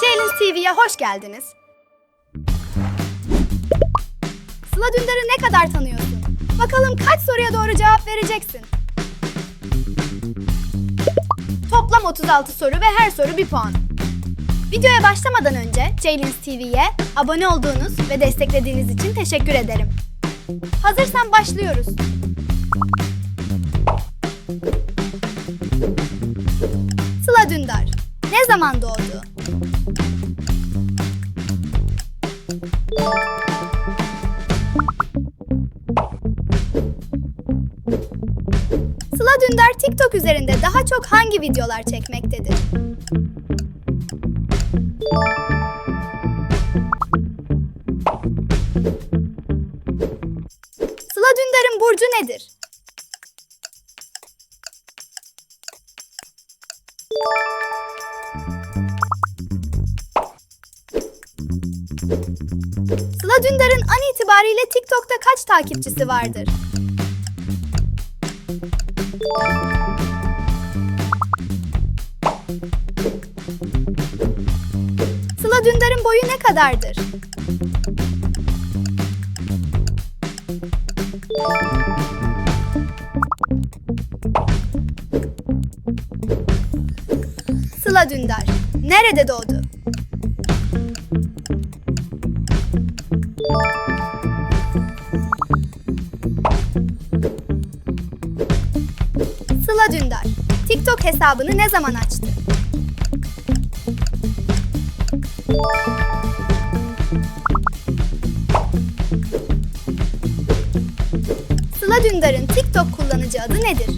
Ceylin TV'ye hoş geldiniz. Sıla Dündar'ı ne kadar tanıyorsun? Bakalım kaç soruya doğru cevap vereceksin? Toplam 36 soru ve her soru bir puan. Videoya başlamadan önce Ceylin TV'ye abone olduğunuz ve desteklediğiniz için teşekkür ederim. Hazırsan başlıyoruz. Sıla Dündar ne zaman doğdu? Sıla Dündar TikTok üzerinde daha çok hangi videolar çekmektedir? Sıla Dündar'ın burcu nedir? Sıla Dündar'ın an itibariyle TikTok'ta kaç takipçisi vardır? Sıla Dündar'ın boyu ne kadardır? Sıla Dündar nerede doğdu? TikTok hesabını ne zaman açtı? Sıla Dündar'ın TikTok kullanıcı adı nedir?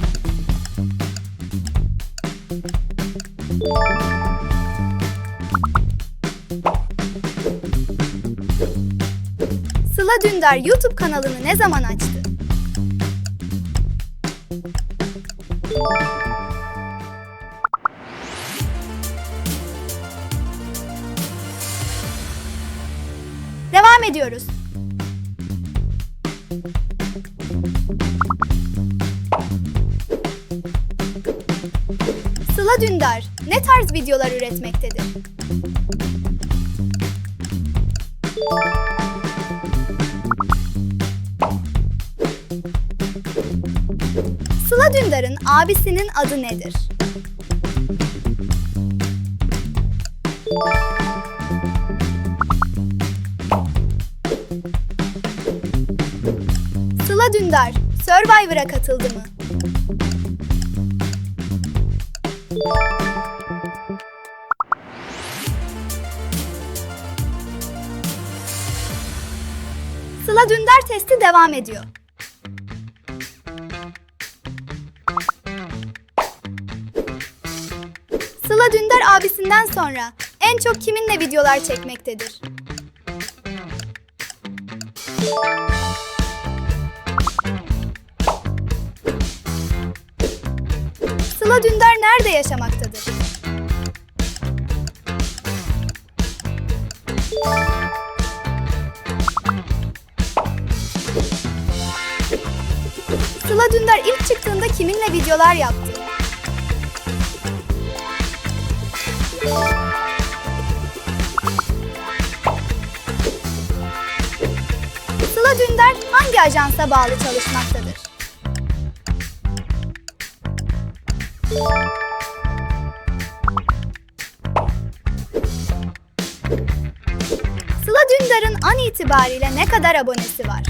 Sıla Dündar YouTube kanalını ne zaman açtı? Devam ediyoruz. Sıla Dündar ne tarz videolar üretmektedir? Sıla Dündar'ın abisinin adı nedir? Dündar Survivor'a katıldı mı? Sıla Dündar testi devam ediyor. Sıla Dündar abisinden sonra en çok kiminle videolar çekmektedir? Sıla Dündar nerede yaşamaktadır? Sıla Dündar ilk çıktığında kiminle videolar yaptı? Sıla Dündar hangi ajansa bağlı çalışmaktadır? Sıla Dündar'ın an itibariyle ne kadar abonesi var?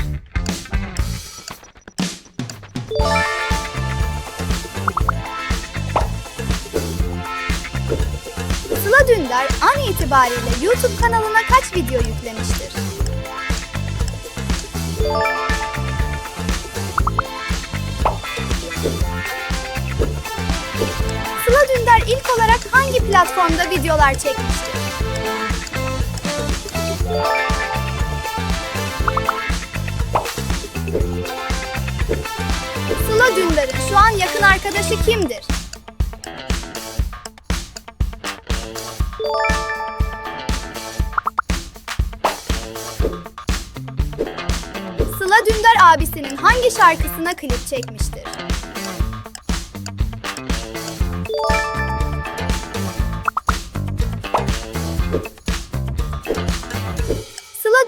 Sıla Dündar an itibariyle YouTube kanalına kaç video yüklemiştir? Platformda videolar çekmiştir? Sıla Dündar'ın şu an yakın arkadaşı kimdir? Sıla Dündar abisinin hangi şarkısına klip çekmiştir?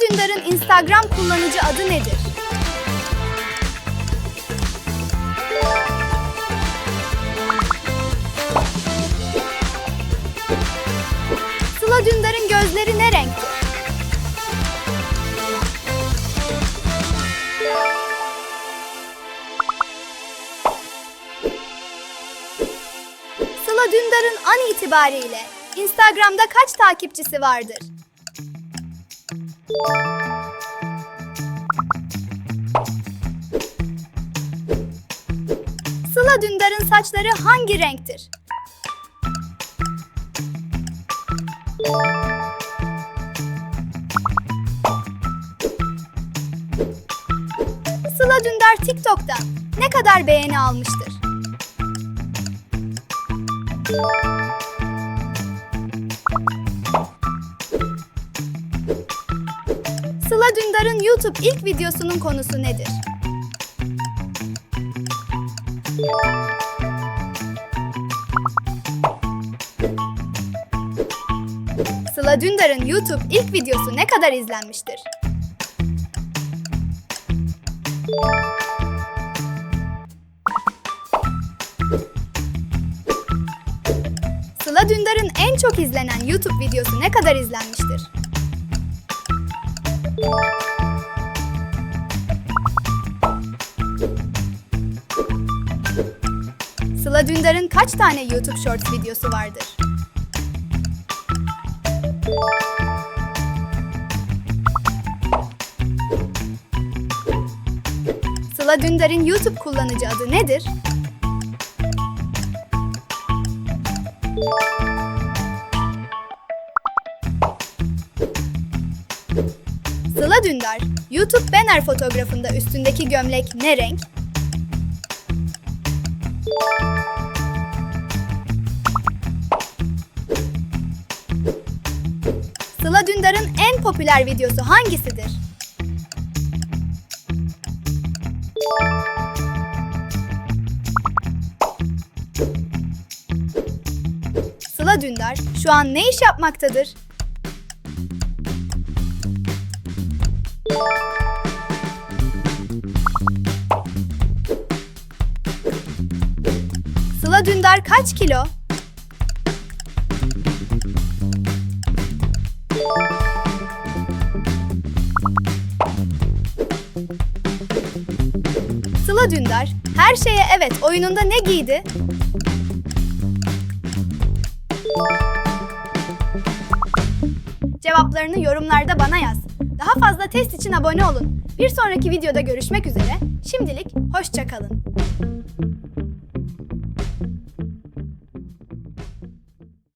Dündar'ın Instagram kullanıcı adı nedir? Sıla Dündar'ın gözleri ne renkti? Sıla Dündar'ın an itibariyle Instagram'da kaç takipçisi vardır? Sıla Dündar'ın saçları hangi renktir? Sıla Dündar TikTok'ta ne kadar beğeni almıştır? Sıla Dündar'ın YouTube ilk videosunun konusu nedir? Sıla Dündar'ın YouTube ilk videosu ne kadar izlenmiştir? Sıla Dündar'ın en çok izlenen YouTube videosu ne kadar izlenmiştir? Sıla Dündar'ın kaç tane YouTube Shorts videosu vardır? Sıla Dündar'ın YouTube kullanıcı adı nedir? Sıla Dündar, YouTube banner fotoğrafında üstündeki gömlek ne renk? Dündar'ın en popüler videosu hangisidir? Sıla Dündar şu an ne iş yapmaktadır? Sıla Dündar kaç kilo? Dündar her şeye evet oyununda ne giydi? Cevaplarını yorumlarda bana yaz. Daha fazla test için abone olun. Bir sonraki videoda görüşmek üzere. Şimdilik hoşçakalın.